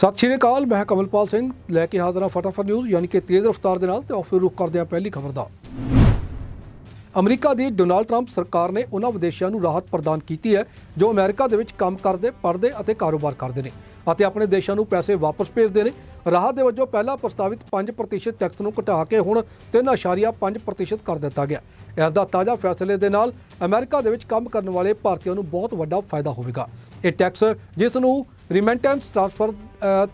ਸਤਿ ਸ਼੍ਰੀ ਅਕਾਲ, ਮੈਂ ਕਮਲਪਾਲ ਸਿੰਘ। ਲੈ ਕੇ ਹਾਜ਼ਰ ਹਾਂ ਫਟਾਫਟ ਨਿਊਜ਼ ਯਾਨੀ ਕਿ ਤੇਜ਼ ਰਫ਼ਤਾਰ ਦੇ ਨਾਲ ਤੇ ਆਫਰ ਰੁਕ ਕਰਦੇ ਹਾਂ ਪਹਿਲੀ ਖਬਰ ਦਾ। ਅਮਰੀਕਾ ਦੀ ਡੋਨਾਲਡ ਟਰੰਪ ਸਰਕਾਰ ਨੇ ਉਹਨਾਂ ਵਿਦੇਸ਼ੀਆਂ ਨੂੰ ਰਾਹਤ ਪ੍ਰਦਾਨ ਕੀਤੀ ਹੈ, ਜੋ ਅਮਰੀਕਾ ਦੇ ਵਿੱਚ ਕੰਮ ਕਰਦੇ, ਪੜ੍ਹਦੇ ਅਤੇ ਕਾਰੋਬਾਰ ਕਰਦੇ ਨੇ ਅਤੇ ਆਪਣੇ ਦੇਸ਼ਾਂ ਨੂੰ ਪੈਸੇ ਵਾਪਸ ਭੇਜਦੇ ਨੇ। ਰਾਹਤ ਦੇ ਵਜੋਂ ਪਹਿਲਾਂ ਪ੍ਰਸਤਾਵਿਤ 5% ਟੈਕਸ ਨੂੰ ਘਟਾ ਕੇ ਹੁਣ 3.5% ਕਰ ਦਿੱਤਾ ਗਿਆ। ਇਸ ਦਾ ਤਾਜ਼ਾ ਫੈਸਲੇ ਦੇ ਨਾਲ ਅਮਰੀਕਾ ਦੇ ਵਿੱਚ ਕੰਮ ਕਰਨ ਵਾਲੇ ਭਾਰਤੀਆਂ ਨੂੰ ਬਹੁਤ ਵੱਡਾ ਫਾਇਦਾ ਹੋਵੇਗਾ। ਇਹ ਟੈਕਸ ਜਿਸ ਨੂੰ ਰਿਮੈਂਟੈਂਸ ਟ੍ਰਾਂਸਫਰ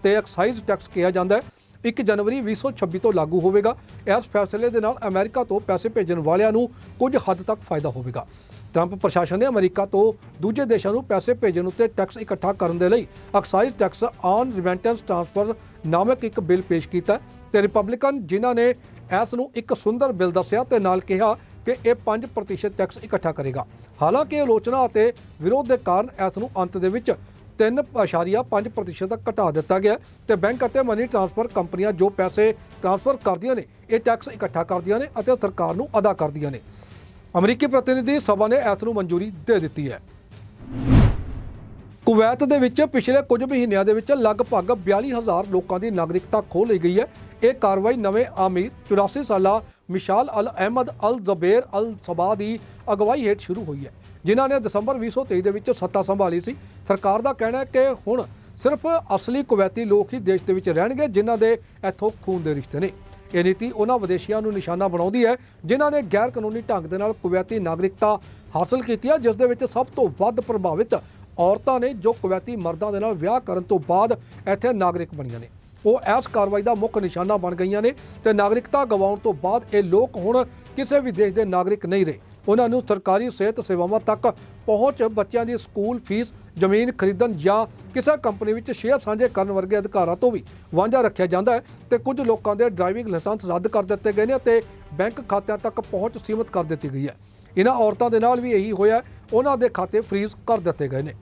ਤੇ ਐਕਸਾਈਜ਼ ਟੈਕਸ ਕਿਹਾ ਜਾਂਦਾ ਹੈ। 1 ਜਨਵਰੀ 2026 ਤੋਂ ਲਾਗੂ ਹੋਵੇਗਾ। ਇਸ ਫੈਸਲੇ ਦੇ ਨਾਲ ਅਮਰੀਕਾ ਤੋਂ ਪੈਸੇ ਭੇਜਣ ਵਾਲਿਆਂ ਨੂੰ ਕੁਝ ਹੱਦ ਤੱਕ ਫਾਇਦਾ ਹੋਵੇਗਾ। ਟਰੰਪ ਪ੍ਰਸ਼ਾਸਨ ਨੇ ਅਮਰੀਕਾ ਤੋਂ ਦੂਜੇ ਦੇਸ਼ਾਂ ਨੂੰ ਪੈਸੇ ਭੇਜਣ ਉੱਤੇ ਟੈਕਸ ਇਕੱਠਾ ਕਰਨ ਦੇ ਲਈ excise tax on remittance transfer ਨਾਮਕ ਇੱਕ ਬਿੱਲ ਪੇਸ਼ ਕੀਤਾ ਹੈ। ਤੇ ਰਿਪਬਲਿਕਨ ਜਿਨ੍ਹਾਂ ਨੇ ਇਸ ਨੂੰ ਇੱਕ ਸੁੰਦਰ ਬਿੱਲ ਦੱਸਿਆ ਤੇ ਨਾਲ ਕਿਹਾ ਕਿ ਇਹ 5% ਟੈਕਸ ਇਕੱਠਾ ਕਰੇਗਾ। ਹਾਲਾਂਕਿ ਆਲੋਚਨਾ ਅਤੇ ਵਿਰੋਧ ਦੇ ਕਾਰਨ ਇਸ ਨੂੰ ਅੰਤ ਦੇ ਵਿੱਚ 3.5% ਤੱਕ ਘਟਾ ਦਿੱਤਾ ਗਿਆ ਤੇ ਬੈਂਕ ਅਤੇ ਮਨੀ ਟ੍ਰਾਂਸਫਰ ਕੰਪਨੀਆਂ ਜੋ ਪੈਸੇ ਟ੍ਰਾਂਸਫਰ ਕਰਦੀਆਂ ਨੇ, ਇਹ ਟੈਕਸ ਇਕੱਠਾ ਕਰਦੀਆਂ ਨੇ ਅਤੇ ਸਰਕਾਰ ਨੂੰ ਅਦਾ ਕਰਦੀਆਂ ਨੇ। ਅਮਰੀਕੀ ਪ੍ਰਤੀਨਿਧੀ ਸਭਾ ਨੇ ਇਸ ਨੂੰ ਮਨਜ਼ੂਰੀ ਦੇ ਦਿੱਤੀ ਹੈ। ਕੁਵੈਤ ਦੇ ਵਿੱਚ ਪਿਛਲੇ ਕੁਝ ਮਹੀਨਿਆਂ ਦੇ ਵਿੱਚ ਲਗਭਗ 42000 ਲੋਕਾਂ ਦੀ ਨਾਗਰਿਕਤਾ ਖੋਹ ਲਈ ਗਈ ਹੈ। ਇਹ ਕਾਰਵਾਈ ਨਵੇਂ ਆਮੀਰ 84 ਸਾਲਾ ਮਿਸ਼ਾਲ ਅਲ ਅਹਿਮਦ ਅਲ ਜ਼ਬੇਰ ਅਲ ਸਬਾ ਦੀ ਅਗਵਾਈ ਹੇਠ ਸ਼ੁਰੂ ਹੋਈ ਹੈ। ਜਿਨ੍ਹਾਂ ਨੇ ਦਸੰਬਰ 2023 ਦੇ ਵਿੱਚ ਸੱਤਾ ਸੰਭਾਲੀ ਸੀ। ਸਰਕਾਰ ਦਾ ਕਹਿਣਾ ਹੈ ਕਿ ਹੁਣ ਸਿਰਫ ਅਸਲੀ ਕੁਵੈਤੀ ਲੋਕ ਹੀ ਦੇਸ਼ ਦੇ ਵਿੱਚ ਰਹਿਣਗੇ, ਜਿਨ੍ਹਾਂ ਦੇ ਇੱਥੋਂ ਖੂਨ ਦੇ ਰਿਸ਼ਤੇ ਨੇ। ਇਹ ਨੀਤੀ ਉਹਨਾਂ ਵਿਦੇਸ਼ੀਆਂ ਨੂੰ ਨਿਸ਼ਾਨਾ ਬਣਾਉਂਦੀ ਹੈ, ਜਿਨ੍ਹਾਂ ਨੇ ਗੈਰ ਕਾਨੂੰਨੀ ਢੰਗ ਦੇ ਨਾਲ ਕੁਵੈਤੀ ਨਾਗਰਿਕਤਾ ਹਾਸਲ ਕੀਤੀ ਹੈ, ਜਿਸ ਦੇ ਵਿੱਚ ਸਭ ਤੋਂ ਵੱਧ ਪ੍ਰਭਾਵਿਤ ਔਰਤਾਂ ਨੇ ਜੋ ਕੁਵੈਤੀ ਮਰਦਾਂ ਦੇ ਨਾਲ ਵਿਆਹ ਕਰਨ ਤੋਂ ਬਾਅਦ ਇੱਥੇ ਨਾਗਰਿਕ ਬਣੀਆਂ ਨੇ। ਉਹ ਇਸ ਕਾਰਵਾਈ ਦਾ ਮੁੱਖ ਨਿਸ਼ਾਨਾ ਬਣ ਗਈਆਂ ਨੇ ਤੇ ਨਾਗਰਿਕਤਾ ਗਵਾਉਣ ਤੋਂ ਬਾਅਦ ਇਹ ਲੋਕ ਹੁਣ ਕਿਸੇ ਵੀ ਦੇਸ਼ ਦੇ ਨਾਗਰਿਕ ਨਹੀਂ ਰਹੇ। ਉਹਨਾਂ ਨੂੰ ਸਰਕਾਰੀ ਸਿਹਤ ਸੇਵਾਵਾਂ ਤੱਕ ਪਹੁੰਚ ਬੱਚਿਆਂ ਦੀ ਸਕੂਲ ਫੀਸ, ਜ਼ਮੀਨ ਖਰੀਦਣ ਜਾਂ ਕਿਸੇ ਕੰਪਨੀ ਵਿੱਚ ਸ਼ੇਅਰ ਸਾਂਝੇ ਕਰਨ ਵਰਗੇ ਅਧਿਕਾਰਾਂ ਤੋਂ ਵੀ ਵਾਂਝਾ ਰੱਖਿਆ ਜਾਂਦਾ ਹੈ ਤੇ ਕੁਝ ਲੋਕਾਂ ਦੇ ਡਰਾਈਵਿੰਗ ਲਾਇਸੈਂਸ ਰੱਦ ਕਰ ਦਿੱਤੇ ਗਏ ਨੇ ਤੇ ਬੈਂਕ ਖਾਤਿਆਂ ਤੱਕ ਪਹੁੰਚ ਸੀਮਤ ਕਰ ਦਿੱਤੀ ਗਈ ਹੈ। ਇਹਨਾਂ ਔਰਤਾਂ ਦੇ ਨਾਲ ਵੀ ਇਹੀ ਹੋਇਆ ਉਹਨਾਂ ਦੇ ਖਾਤੇ ਫ੍ਰੀਜ਼ ਕਰ ਦਿੱਤੇ ਗਏ ਨੇ।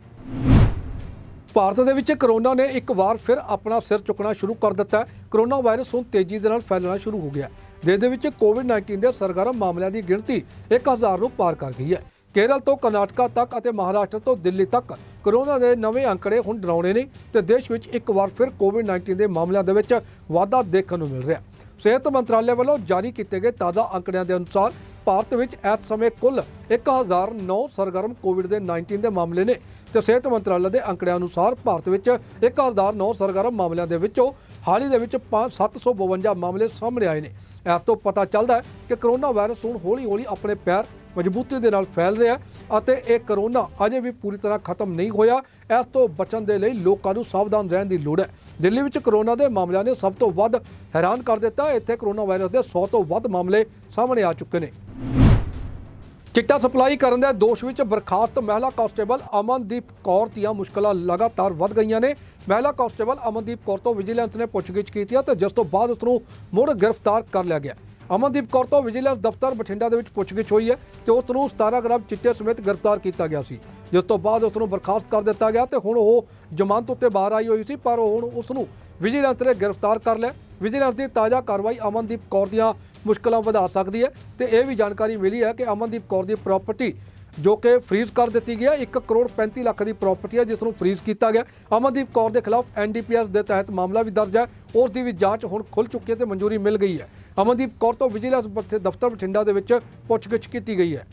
ਭਾਰਤ ਦੇ ਵਿੱਚ ਕਰੋਨਾ ਨੇ ਇੱਕ ਵਾਰ ਫਿਰ ਆਪਣਾ ਸਿਰ ਚੁੱਕਣਾ ਸ਼ੁਰੂ ਕਰ ਦਿੱਤਾ ਹੈ। ਕਰੋਨਾ ਵਾਇਰਸ ਹੁਣ ਤੇਜ਼ੀ ਦੇ ਨਾਲ ਫੈਲਣਾ ਸ਼ੁਰੂ ਹੋ ਗਿਆ ਹੈ ਦੇਸ਼ ਦੇ ਵਿੱਚ ਕੋਵਿਡ-19 ਦੇ ਸਰਗਰਮ ਮਾਮਲਿਆਂ ਦੀ ਗਿਣਤੀ 1000 ਨੂੰ ਪਾਰ ਕਰ ਗਈ ਹੈ। ਕੇਰਲ ਤੋਂ ਕਰਨਾਟਕਾ ਤੱਕ ਅਤੇ ਮਹਾਰਾਸ਼ਟਰ ਤੋਂ ਦਿੱਲੀ ਤੱਕ ਕਰੋਨਾ ਦੇ ਨਵੇਂ ਅੰਕੜੇ ਹੁਣ ਡਰਾਉਣੇ ਨੇ ਤੇ ਦੇਸ਼ ਵਿੱਚ ਇੱਕ ਵਾਰ ਫਿਰ ਕੋਵਿਡ-19 ਦੇ ਮਾਮਲਿਆਂ ਦੇ ਵਿੱਚ ਵਾਧਾ ਦੇਖਣ ਨੂੰ ਮਿਲ ਰਿਹਾ ਸਿਹਤ ਮੰਤਰਾਲੇ ਵੱਲੋਂ ਜਾਰੀ ਕੀਤੇ ਗਏ ਤਾਜ਼ਾ ਅੰਕੜਿਆਂ ਦੇ ਅਨੁਸਾਰ ਭਾਰਤ ਵਿੱਚ ਇਸ ਸਮੇਂ ਕੁੱਲ 1009 ਸਰਗਰਮ ਕੋਵਿਡ ਦੇ 19 ਦੇ ਮਾਮਲੇ ਨੇ ਤੇ ਸਿਹਤ ਮੰਤਰਾਲੇ ਦੇ ਅੰਕੜਿਆਂ ਅਨੁਸਾਰ ਭਾਰਤ ਵਿੱਚ 1009 ਸਰਗਰਮ ਮਾਮਲਿਆਂ ਦੇ ਵਿੱਚੋਂ ਹਾਲ ਹੀ ਦੇ ਵਿੱਚ 752 ਮਾਮਲੇ ਸਾਹਮਣੇ ਆਏ ਨੇ। ਇਸ ਤੋਂ ਪਤਾ ਚੱਲਦਾ ਹੈ ਕਿ ਕਰੋਨਾ ਵਾਇਰਸ ਹੁਣ ਹੌਲੀ-ਹੌਲੀ ਆਪਣੇ ਪੈਰ ਮਜ਼ਬੂਤੀ ਦੇ ਨਾਲ ਫੈਲ ਰਿਹਾ ਅਤੇ ਇਹ ਕਰੋਨਾ ਅਜੇ ਵੀ ਪੂਰੀ ਤਰ੍ਹਾਂ ਖਤਮ ਨਹੀਂ ਹੋਇਆ। ਇਸ ਤੋਂ ਬਚਣ ਦੇ ਲਈ ਲੋਕਾਂ ਨੂੰ ਸਾਵਧਾਨ ਰਹਿਣ ਦੀ ਲੋੜ ਹੈ। ਦਿੱਲੀ ਵਿੱਚ ਕਰੋਨਾ ਦੇ ਮਾਮਲਿਆਂ ਨੇ ਸਭ ਤੋਂ ਵੱਧ ਹੈਰਾਨ ਕਰ ਦਿੱਤਾ। ਇੱਥੇ ਕਰੋਨਾ ਵਾਇਰਸ ਦੇ 100 ਤੋਂ ਵੱਧ ਮਾਮਲੇ ਸਾਹਮਣੇ ਆ ਚੁੱਕੇ ਨੇ। ਚਿੱਟਾ ਸਪਲਾਈ ਕਰਨ ਦੇ ਦੋਸ਼ ਵਿੱਚ ਬਰਖਾਸਤ ਮਹਿਲਾ ਕਾਂਸਟੇਬਲ ਅਮਨਦੀਪ ਕੌਰ ਦੀਆਂ ਮੁਸ਼ਕਲਾਂ ਲਗਾਤਾਰ ਵੱਧ ਗਈਆਂ ਨੇ। ਮਹਿਲਾ ਕਾਂਸਟੇਬਲ ਅਮਨਦੀਪ ਕੌਰ ਤੋਂ ਵਿਜੀਲੈਂਸ ਨੇ ਪੁੱਛਗਿੱਛ ਕੀਤੀ ਹੈ ਤੇ ਜਿਸ ਤੋਂ ਬਾਅਦ ਉਸ ਨੂੰ ਮੁੜ ਗ੍ਰਿਫਤਾਰ ਕਰ ਲਿਆ ਗਿਆ। ਅਮਨਦੀਪ ਕੌਰ ਤੋਂ ਵਿਜੀਲੈਂਸ ਦਫ਼ਤਰ ਬਠਿੰਡਾ ਦੇ ਵਿੱਚ ਪੁੱਛਗਿੱਛ ਹੋਈ ਹੈ ਤੇ ਉਸ ਨੂੰ 17 ਗ੍ਰਾਮ ਚਿੱਟੇ ਸਮੇਤ ਗ੍ਰਿਫਤਾਰ ਕੀਤਾ ਗਿਆ ਸੀ। ਜਿਸ ਤੋਂ ਬਾਅਦ ਉਸ ਨੂੰ ਬਰਖਾਸਤ ਕਰ ਦਿੱਤਾ ਗਿਆ ਤੇ ਹੁਣ ਉਹ ਜ਼ਮਾਨਤ ਉੱਤੇ ਬਾਹਰ ਆਈ ਹੋਈ ਸੀ, ਪਰ ਹੁਣ ਉਸ ਨੂੰ ਵਿਜੀਲੈਂਸ ਨੇ ਗ੍ਰਿਫਤਾਰ ਕਰ ਲਿਆ। ਵਿਜੀਲੈਂਸ ਦੀ ਤਾਜ਼ਾ ਕਾਰਵਾਈ ਅਮਨਦੀਪ ਕੌਰ ਦੀਆਂ ਮੁਸ਼ਕਲਾਂ ਵਧਾ ਸਕਦੀ ਹੈ ਤੇ ਇਹ ਵੀ ਜਾਣਕਾਰੀ ਮਿਲੀ ਹੈ ਕਿ ਅਮਨਦੀਪ ਕੌਰ ਦੀ ਪ੍ਰਾਪਰਟੀ ਜੋ ਕਿ ਫ੍ਰੀਜ਼ ਕਰ ਦਿੱਤੀ ਗਈ ਹੈ 1 ਕਰੋੜ 35 ਲੱਖ ਦੀ ਪ੍ਰਾਪਰਟੀ ਹੈ ਜਿਸ ਨੂੰ ਫ੍ਰੀਜ਼ ਕੀਤਾ ਗਿਆ। ਅਮਨਦੀਪ ਕੌਰ ਦੇ ਖਿਲਾਫ ਐਨਡੀਪੀਐਸ ਦੇ ਤਹਿਤ ਮਾਮਲਾ ਵੀ ਦਰਜ ਹੈ, ਉਸ ਦੀ ਵੀ ਜਾਂਚ ਹੁਣ ਖੁੱਲ ਚੁੱਕੀ ਹੈ ਤੇ ਮਨਜ਼ੂਰੀ ਮਿਲ ਗਈ ਹੈ। ਅਮਨਦੀਪ ਕੌਰ ਤੋਂ ਵਿਜੀਲੈਂਸ ਦਫ਼ਤਰ ਬਠਿੰਡਾ ਦੇ ਵਿੱਚ ਪੁੱਛਗਿੱਛ ਕੀਤੀ ਗਈ ਹੈ।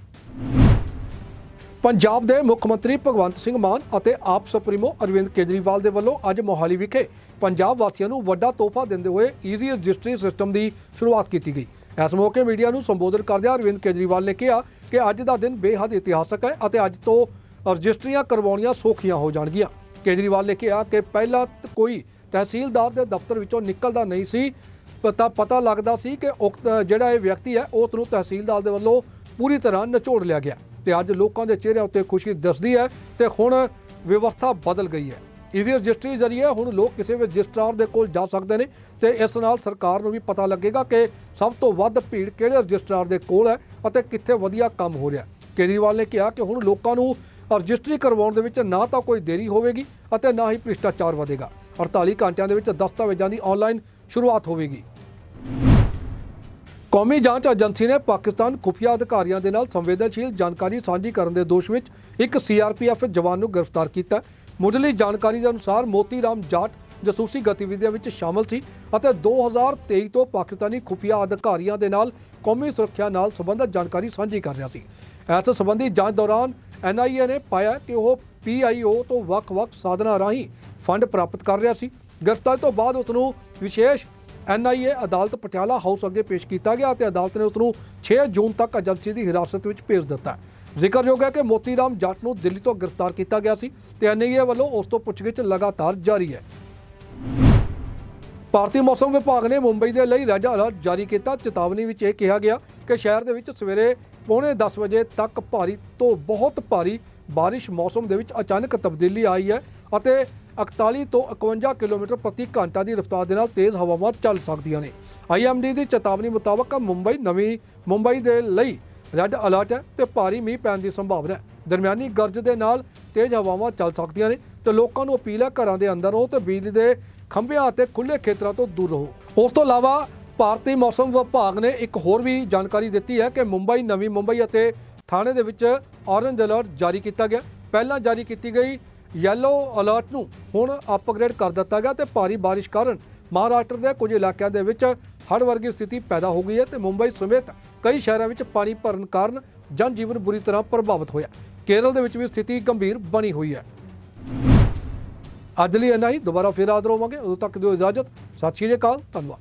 ਪੰਜਾਬ ਦੇ ਮੁੱਖ ਮੰਤਰੀ ਭਗਵੰਤ ਸਿੰਘ ਮਾਨ ਅਤੇ ਆਪ ਸੁਪਰੀਮੋ ਅਰਵਿੰਦ ਕੇਜਰੀਵਾਲ ਦੇ ਵੱਲੋਂ ਅੱਜ ਮੋਹਾਲੀ ਵਿਖੇ ਪੰਜਾਬ ਵਾਸੀਆਂ ਨੂੰ ਵੱਡਾ ਤੋਹਫਾ ਦਿੰਦੇ ਹੋਏ ਈਜ਼ੀ ਰਜਿਸਟਰੀ ਸਿਸਟਮ ਦੀ ਸ਼ੁਰੂਆਤ ਕੀਤੀ ਗਈ। ਇਸ ਮੌਕੇ ਮੀਡੀਆ ਨੂੰ ਸੰਬੋਧਨ ਕਰਦਿਆਂ ਅਰਵਿੰਦ ਕੇਜਰੀਵਾਲ ਨੇ ਕਿਹਾ ਕਿ ਅੱਜ ਦਾ ਦਿਨ ਬੇਹੱਦ ਇਤਿਹਾਸਕ ਹੈ ਅਤੇ ਅੱਜ ਤੋਂ ਰਜਿਸਟਰੀਆਂ ਕਰਵਾਉਣੀਆਂ ਸੌਖੀਆਂ ਹੋ ਜਾਣਗੀਆਂ। ਕੇਜਰੀਵਾਲ ਨੇ ਕਿਹਾ ਕਿ ਪਹਿਲਾਂ ਕੋਈ ਤਹਿਸੀਲਦਾਰ ਦੇ ਦਫ਼ਤਰ ਵਿੱਚੋਂ ਨਿਕਲਦਾ ਨਹੀਂ ਸੀ ਪਤਾ ਪਤਾ ਲੱਗਦਾ ਸੀ ਕਿ ਉਕਤ, ਜਿਹੜਾ ਇਹ ਵਿਅਕਤੀ ਹੈ, ਉਸ ਨੂੰ ਤਹਿਸੀਲਦਾਰ ਦੇ ਵੱਲੋਂ ਪੂਰੀ ਤਰ੍ਹਾਂ ਨਿਚੋੜ ਲਿਆ ਗਿਆ। ਤੇ ਅੱਜ ਲੋਕਾਂ ਦੇ ਚਿਹਰਿਆਂ ਉੱਤੇ ਖੁਸ਼ੀ ਦਿਸਦੀ ਹੈ ਤੇ ਹੁਣ ਵਿਵਸਥਾ ਬਦਲ ਗਈ ਹੈ। ਇਜ਼ੀ ਰਜਿਸਟਰੀ ਜ਼ਰੀਏ ਹੁਣ ਲੋਕ ਕਿਸੇ ਵੀ ਰਜਿਸਟਰਾਰ ਦੇ ਕੋਲ ਜਾ ਸਕਦੇ ਨੇ ਤੇ ਇਸ ਨਾਲ ਸਰਕਾਰ ਨੂੰ ਵੀ ਪਤਾ ਲੱਗੇਗਾ ਕਿ ਸਭ ਤੋਂ ਵੱਧ ਭੀੜ ਕਿਹੜੇ ਰਜਿਸਟਰਾਰ ਦੇ ਕੋਲ ਹੈ ਅਤੇ ਕਿੱਥੇ ਵਧੀਆ ਕੰਮ ਹੋ ਰਿਹਾ ਕੇਜਰੀਵਾਲ ਨੇ ਕਿਹਾ ਕਿ ਹੁਣ ਲੋਕਾਂ ਨੂੰ ਰਜਿਸਟਰੀ ਕਰਵਾਉਣ ਦੇ ਵਿੱਚ ਨਾ ਤਾਂ ਕੋਈ ਦੇਰੀ ਹੋਵੇਗੀ ਅਤੇ ਨਾ ਹੀ ਭ੍ਰਿਸ਼ਟਾਚਾਰ ਵਧੇਗਾ। 48 ਘੰਟਿਆਂ ਦੇ ਵਿੱਚ ਦਸਤਾਵੇਜ਼ਾਂ ਦੀ ਆਨਲਾਈਨ ਸ਼ੁਰੂਆਤ ਹੋਵੇਗੀ। ਕੌਮੀ ਜਾਂਚ ਏਜੰਸੀ ਨੇ ਪਾਕਿਸਤਾਨ ਖੁਫੀਆ ਅਧਿਕਾਰੀਆਂ ਦੇ ਨਾਲ ਸੰਵੇਦਨਸ਼ੀਲ ਜਾਣਕਾਰੀ ਸਾਂਝੀ ਕਰਨ ਦੇ ਦੋਸ਼ ਵਿੱਚ ਇੱਕ ਸੀਆਰਪੀਐਫ ਜਵਾਨ ਨੂੰ ਗ੍ਰਿਫਤਾਰ ਕੀਤਾ ਮੁੱਢਲੀ ਜਾਣਕਾਰੀ ਦੇ ਅਨੁਸਾਰ ਮੋਤੀ ਰਾਮ ਜਾਟ ਜਸੂਸੀ ਗਤੀਵਿਧੀਆਂ ਵਿੱਚ ਸ਼ਾਮਲ ਸੀ ਅਤੇ 2023 ਤੋਂ ਪਾਕਿਸਤਾਨੀ ਖੁਫੀਆ ਅਧਿਕਾਰੀਆਂ ਦੇ ਨਾਲ ਕੌਮੀ ਸੁਰੱਖਿਆ ਨਾਲ ਸੰਬੰਧਿਤ ਜਾਣਕਾਰੀ ਸਾਂਝੀ ਕਰ ਰਿਹਾ ਸੀ। ਇਸ ਸੰਬੰਧੀ ਜਾਂਚ ਦੌਰਾਨ ਐਨਆਈਏ ਨੇ ਪਾਇਆ ਕਿ ਉਹ ਪੀਆਈਓ ਤੋਂ ਵੱਖ-ਵੱਖ ਸਾਧਨਾਂ ਰਾਹੀਂ ਫੰਡ ਪ੍ਰਾਪਤ ਕਰ ਰਿਹਾ ਸੀ। ਗ੍ਰਿਫਤਾਰੀ ਤੋਂ ਬਾਅਦ ਉਸ ਨੂੰ ਵਿਸ਼ੇਸ਼ ਐਨਆਈਏ ਅਦਾਲਤ ਪਟਿਆਲਾ ਹਾਊਸ ਅੱਗੇ ਪੇਸ਼ ਕੀਤਾ ਗਿਆ ਅਤੇ ਅਦਾਲਤ ਨੇ ਉਸ ਨੂੰ 6 ਜੂਨ ਤੱਕ ਏਜੰਸੀ ਦੀ ਹਿਰਾਸਤ ਵਿੱਚ ਭੇਜ ਦਿੱਤਾ। ਜ਼ਿਕਰਯੋਗ ਹੈ ਕਿ ਮੋਤੀ ਰਾਮ ਜੱਟ ਨੂੰ ਦਿੱਲੀ ਤੋਂ ਗ੍ਰਿਫਤਾਰ ਕੀਤਾ ਗਿਆ ਸੀ ਤੇ ਐਨਆਈਏ ਵੱਲੋਂ ਉਸ ਤੋਂ ਪੁੱਛਗਿੱਛ ਲਗਾਤਾਰ ਜਾਰੀ ਹੈ। ਭਾਰਤੀ ਮੌਸਮ ਵਿਭਾਗ ਨੇ ਮੁੰਬਈ ਦੇ ਲਈ ਰੈੱਡ ਅਲਰਟ ਜਾਰੀ ਕੀਤਾ। ਚੇਤਾਵਨੀ ਵਿੱਚ ਇਹ ਕਿਹਾ ਗਿਆ ਕਿ ਸ਼ਹਿਰ ਦੇ ਵਿੱਚ ਸਵੇਰੇ ਪੌਣੇ 10 ਵਜੇ ਤੱਕ ਭਾਰੀ ਤੋਂ ਬਹੁਤ ਭਾਰੀ ਬਾਰਿਸ਼ ਮੌਸਮ ਦੇ ਵਿੱਚ ਅਚਾਨਕ ਤਬਦੀਲੀ ਆਈ ਹੈ ਅਤੇ 41 ਤੋਂ 51 ਕਿਲੋਮੀਟਰ ਪ੍ਰਤੀ ਘੰਟਾ ਦੀ ਰਫ਼ਤਾਰ ਦੇ ਨਾਲ ਤੇਜ਼ ਹਵਾਵਾਂ ਚੱਲ ਸਕਦੀਆਂ ਨੇ। ਆਈਐਮਡੀ ਦੀ ਚੇਤਾਵਨੀ ਮੁਤਾਬਕ ਮੁੰਬਈ ਨਵੀਂ ਮੁੰਬਈ ਦੇ ਲਈ ਰੈੱਡ ਅਲਰਟ ਹੈ ਤੇ ਭਾਰੀ ਮੀਂਹ ਪੈਣ ਦੀ ਸੰਭਾਵਨਾ ਹੈ। ਦਰਮਿਆਨੀ ਗਰਜ ਦੇ ਨਾਲ ਤੇਜ਼ ਹਵਾਵਾਂ ਚੱਲ ਸਕਦੀਆਂ ਨੇ ਤੇ ਲੋਕਾਂ ਨੂੰ ਅਪੀਲ ਹੈ ਘਰਾਂ ਦੇ ਅੰਦਰ ਰਹੋ ਤੇ ਬਿਜਲੀ ਦੇ ਖੰਭਿਆਂ ਅਤੇ ਖੁੱਲੇ ਖੇਤਰਾਂ ਤੋਂ ਦੂਰ ਰਹੋ। ਉਸ ਤੋਂ ਇਲਾਵਾ ਭਾਰਤੀ ਮੌਸਮ ਵਿਭਾਗ ਨੇ ਇੱਕ ਹੋਰ ਵੀ ਜਾਣਕਾਰੀ ਦਿੱਤੀ ਹੈ ਕਿ ਮੁੰਬਈ, ਨਵੀਂ ਮੁੰਬਈ ਅਤੇ ਥਾਣੇ ਦੇ ਵਿੱਚ ਔਰੰਜ ਅਲਰਟ ਜਾਰੀ ਕੀਤਾ ਗਿਆ। ਪਹਿਲਾਂ ਜਾਰੀ ਕੀਤੀ ਗਈ ਯੈਲੋ ਅਲਰਟ ਨੂੰ ਹੁਣ ਅਪਗ੍ਰੇਡ ਕਰ ਦਿੱਤਾ ਗਿਆ ਤੇ ਭਾਰੀ ਬਾਰਿਸ਼ ਕਾਰਨ ਮਹਾਰਾਸ਼ਟਰ ਦੇ ਕੁਝ ਇਲਾਕਿਆਂ ਦੇ ਵਿੱਚ ਹੜ੍ਹ ਵਰਗੀ ਸਥਿਤੀ ਪੈਦਾ ਹੋ ਗਈ ਹੈ ਤੇ ਮੁੰਬਈ ਸਮੇਤ ਕਈ ਸ਼ਹਿਰਾਂ ਵਿੱਚ ਪਾਣੀ ਭਰਨ ਕਾਰਨ ਜਨ ਜੀਵਨ ਬੁਰੀ ਤਰ੍ਹਾਂ ਪ੍ਰਭਾਵਿਤ ਹੋਇਆ। ਕੇਰਲ ਦੇ ਵਿੱਚ ਵੀ ਸਥਿਤੀ ਗੰਭੀਰ ਬਣੀ ਹੋਈ ਹੈ। ਅੱਜ ਲਈ ਇੰਨਾ ਹੀ। ਦੁਬਾਰਾ ਫਿਰ ਹਾਜ਼ਰ ਹੋਵਾਂਗੇ। ਉਦੋਂ ਤੱਕ ਦਿਓ ਇਜਾਜ਼ਤ। ਸਤਿ ਸ਼੍ਰੀ ਅਕਾਲ। ਧੰਨਵਾਦ।